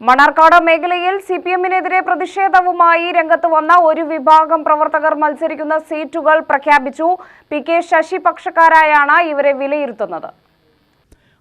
മണർക്കാട് മേഖലയിൽ C P എമ്മിനെതിരെ പ്രതിഷേധവുമായി രംഗത്ത് വന്ന ഒരു വിഭാഗം പ്രവർത്തകർ മത്സരിക്കുന്ന സീറ്റുകൾ പ്രഖ്യാപിച്ചു. പി കെ ശശി പക്ഷക്കാരായാണ് ഇവരെ വിലയിരുത്തുന്നത്.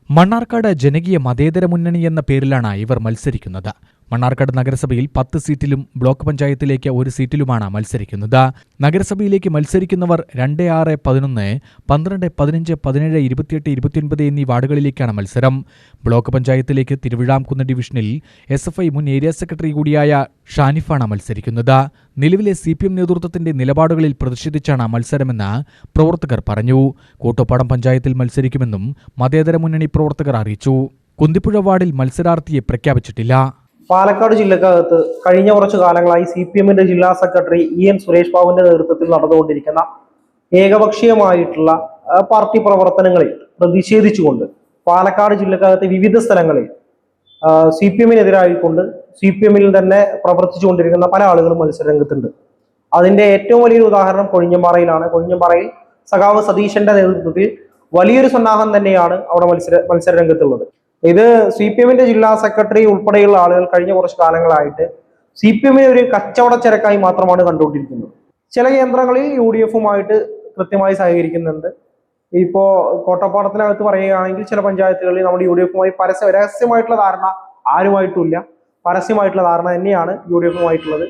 മണ്ണാർക്കാട് ജനകീയ മതേതര മുന്നണി എന്ന പേരിലാണ് ഇവർ മത്സരിക്കുന്നത്. മണ്ണാർക്കാട് നഗരസഭയിൽ പത്ത് സീറ്റിലും ബ്ലോക്ക് പഞ്ചായത്തിലേക്ക് ഒരു സീറ്റിലുമാണ് മത്സരിക്കുന്നത്. നഗരസഭയിലേക്ക് മത്സരിക്കുന്നവർ രണ്ട് ആറ് പതിനൊന്ന് പന്ത്രണ്ട് പതിനഞ്ച് പതിനേഴ് ഇരുപത്തിയെട്ട് ഇരുപത്തിയൊൻപത് എന്നീ വാർഡുകളിലേക്കാണ് മത്സരം. ബ്ലോക്ക് പഞ്ചായത്തിലേക്ക് തിരുവിഴാംകുന്ന് ഡിവിഷനിൽ എസ് എഫ് ഐ മുൻ ഏരിയ സെക്രട്ടറി കൂടിയായ ഷാനിഫാണ് മത്സരിക്കുന്നത്. നിലവിലെ സി പി എം നേതൃത്വത്തിന്റെ നിലപാടുകളിൽ പ്രതിഷേധിച്ചാണ് മത്സരമെന്ന് പ്രവർത്തകർ പറഞ്ഞു. കൂട്ടുപാടം പഞ്ചായത്തിൽ മത്സരിക്കുമെന്നും മതേതര മുന്നണി പ്രവർത്തകർ അറിയിച്ചു. കുന്തിപ്പുഴ വാർഡിൽ മത്സരാർത്ഥിയെ പ്രഖ്യാപിച്ചിട്ടില്ല. പാലക്കാട് ജില്ലക്കകത്ത് കഴിഞ്ഞ കുറച്ചു കാലങ്ങളായി സി പി എമ്മിന്റെ ജില്ലാ സെക്രട്ടറി ഇ എൻ സുരേഷ് ബാബുവിന്റെ നേതൃത്വത്തിൽ നടന്നുകൊണ്ടിരിക്കുന്ന ഏകപക്ഷീയമായിട്ടുള്ള പാർട്ടി പ്രവർത്തനങ്ങളിൽ പ്രതിഷേധിച്ചുകൊണ്ട് പാലക്കാട് ജില്ലക്കകത്തെ വിവിധ സ്ഥലങ്ങളിൽ സി പി എമ്മിനെതിരായിക്കൊണ്ട് സി പി എമ്മിൽ തന്നെ പ്രവർത്തിച്ചുകൊണ്ടിരിക്കുന്ന പല ആളുകളും മത്സരരംഗത്തുണ്ട്. അതിന്റെ ഏറ്റവും വലിയൊരു ഉദാഹരണം കൊഴിഞ്ഞമ്പാറയിലാണ്. കൊഴിഞ്ഞമ്പാറയിൽ സഖാവ് സതീശന്റെ നേതൃത്വത്തിൽ വലിയൊരു സന്നാഹം തന്നെയാണ് അവിടെ മത്സര മത്സരരംഗത്തുള്ളത്. ഇത് സി പി എമ്മിന്റെ ജില്ലാ സെക്രട്ടറി ഉൾപ്പെടെയുള്ള ആളുകൾ കഴിഞ്ഞ കുറച്ച് കാലങ്ങളായിട്ട് സി പി എമ്മിനെ ഒരു കച്ചവടച്ചരക്കായി മാത്രമാണ് കണ്ടുകൊണ്ടിരിക്കുന്നത്. ചില കേന്ദ്രങ്ങളിൽ യു ഡി എഫുമായിട്ട് കൃത്യമായി സഹകരിക്കുന്നുണ്ട്. ഇപ്പോ കോട്ടപ്പാടത്തിനകത്ത് പറയുകയാണെങ്കിൽ ചില പഞ്ചായത്തുകളിൽ നമ്മുടെ യു ഡി എഫുമായി പരസ്യ രഹസ്യമായിട്ടുള്ള ധാരണ ആരുമായിട്ടുമില്ല. പരസ്യമായിട്ടുള്ള ധാരണ തന്നെയാണ് യു ഡി എഫുമായിട്ടുള്ളത്.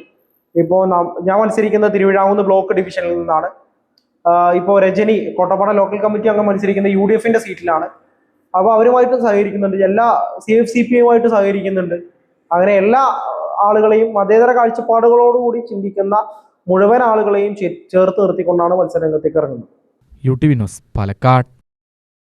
ഇപ്പോൾ ഞാൻ മത്സരിക്കുന്ന തിരുവിഴാമൂന്ന് ബ്ലോക്ക് ഡിവിഷനിൽ നിന്നാണ് ഇപ്പോൾ രജനി കോട്ടപ്പാടം ലോക്കൽ കമ്മിറ്റി അംഗം മത്സരിക്കുന്ന യു ഡി എഫിന്റെ സീറ്റിലാണ്. അപ്പോൾ അവരുമായിട്ടും സഹകരിക്കുന്നുണ്ട്. എല്ലാ സി എഫ് സി പി യുമായിട്ട് സഹകരിക്കുന്നുണ്ട്. അങ്ങനെ എല്ലാ ആളുകളെയും മതേതര കാഴ്ചപ്പാടുകളോടുകൂടി ചിന്തിക്കുന്ന മുഴുവൻ ആളുകളെയും ചേർത്ത് നിർത്തിക്കൊണ്ടാണ് മത്സരരംഗത്തേക്ക് ഇറങ്ങുന്നത്. U T Vinod Palakkad.